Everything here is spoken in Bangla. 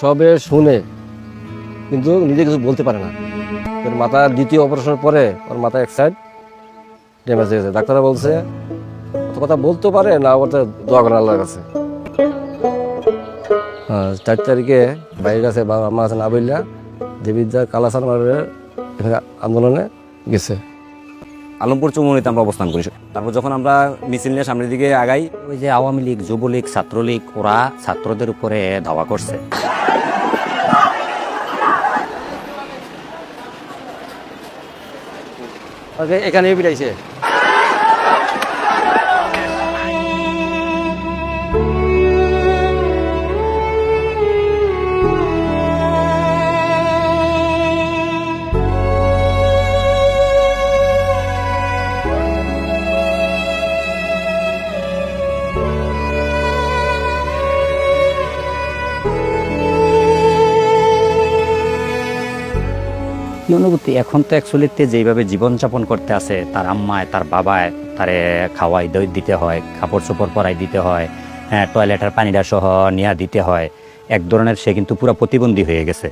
সবে শুনে কিন্তু নিজে কিছু বলতে পারে না। ওর মাথার দ্বিতীয় অপারেশনের পরে ওর মাথা এক সাইড ড্যামেজ হয়ে গেছে। ডাক্তাররা বলছে, অত কথা বলতে পারে না ওটা দোয়া করে আল্লাহর কাছে। হ্যাঁ চার তারিখে বাইরের কাছে বাবা মা আছে না বললা দেবিদ্যা কালাসান মারের আন্দোলনে গেছে। আলমপুর চৌমনিতে আমরা অবস্থান করি। তারপর যখন আমরা মিছিল নিয়ে সামনের দিকে আগাই, ওই যে আওয়ামী লীগ, যুবলীগ, ছাত্রলীগ, ওরা ছাত্রদের উপরে ধাওয়া করছে। এখানে পিটাইছে কি অনুভূতি এখন তো অ্যাকচুয়ালিতে যেইভাবে জীবনযাপন করতে আছে, তার আম্মায়, তার বাবায়, তারে খাওয়াই দই দিতে হয়, কাপড় চোপড় পরাই দিতে হয় হ্যাঁ টয়লেটের পানিটা সহ নিয়ে দিতে হয়, এক ধরনের সে কিন্তু পুরো প্রতিবন্ধী হয়ে গেছে।